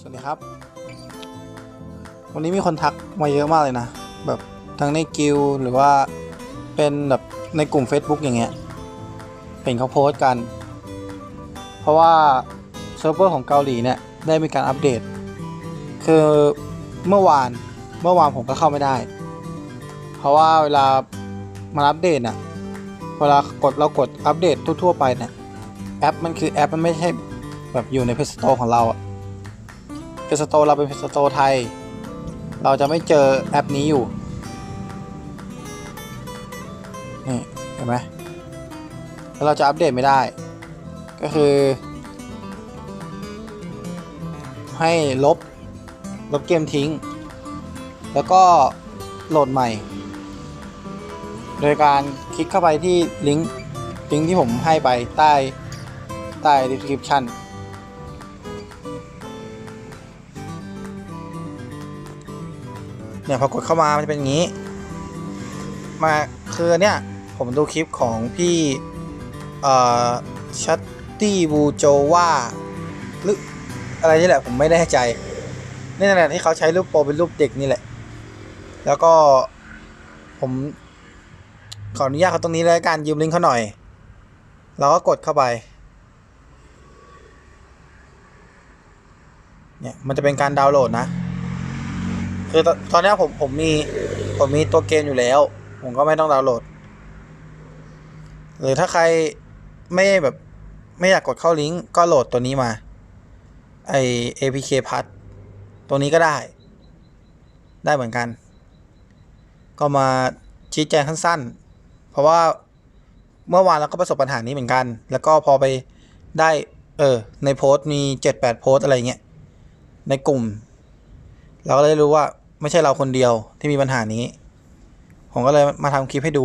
สวัสดีครับ วันนี้มีคนทักมาเยอะมากเลยนะ แบบทั้งในกิลหรือว่าเป็นแบบในกลุ่ม Facebook อย่างเงี้ยเห็นเขาโพสต์กัน เพราะว่าเซิร์ฟเวอร์ของเกาหลีเนี่ยได้มีการอัปเดต คือเมื่อวานเมื่อวานผมก็เข้าไม่ได้ เพราะว่าเวลามาอัปเดตน่ะเวลากดเรากดอัปเดตทั่วๆไปเนี่ยแอปมันคือแอปมันไม่ใช่แบบอยู่ใน Play Store ของเราอะ พสโตเราเป็นเพสโตไทย เราจะไม่เจอแอปนี้อยู่ นี่เห็นไหมแล้วเราจะอัปเดตไม่ได้ ก็คือ ให้ลบ ลบเกมทิ้ง แล้วก็โหลดใหม่ โดยการคลิกเข้าไปที่ลิงก์ลิงก์ที่ผมให้ไปใต้ใต้ description เนี่ยพอกดเข้ามามันจะเป็นอย่างนี้ มาคือเนี่ยผมดูคลิปของพี่เอ่อชัตตี้บูโจว่าหรืออะไรนี่แหละผมไม่แน่ใจนี่แหละที่เขาใช้รูปโปรเป็นรูปเด็กนี่แหละ แล้วก็ผมขออนุญาตเขาตรงนี้แล้วการยืมลิงก์เขาหน่อย เราก็กดเข้าไป เนี่ยมันจะเป็นการดาวน์โหลดนะ คือตอนตอนนี้ผมผมมีผมมีตัวเกมอยู่แล้ว ผมก็ไม่ต้องดาวน์โหลด หรือถ้าใครไม่แบบไม่อยากกดเข้าลิงก์ก็โหลดตัวนี้มา ไอ APK p a s ตัวนี้ก็ได้ ได้เหมือนกัน ก็มาชี้แจงสั้นๆเพราะว่าเมื่อวานเราก็ประสบปัญหานี้เหมือนกัน แล้วก็พอไปได้เออ ในโพสต์มีเจ็ดแปดโพสต์อะไรเงี้ย ในกลุ่ม เราก็เลยรู้ว่า ไม่ใช่เราคนเดียวที่มีปัญหานี้ ผมก็เลยมาทำคลิปให้ดู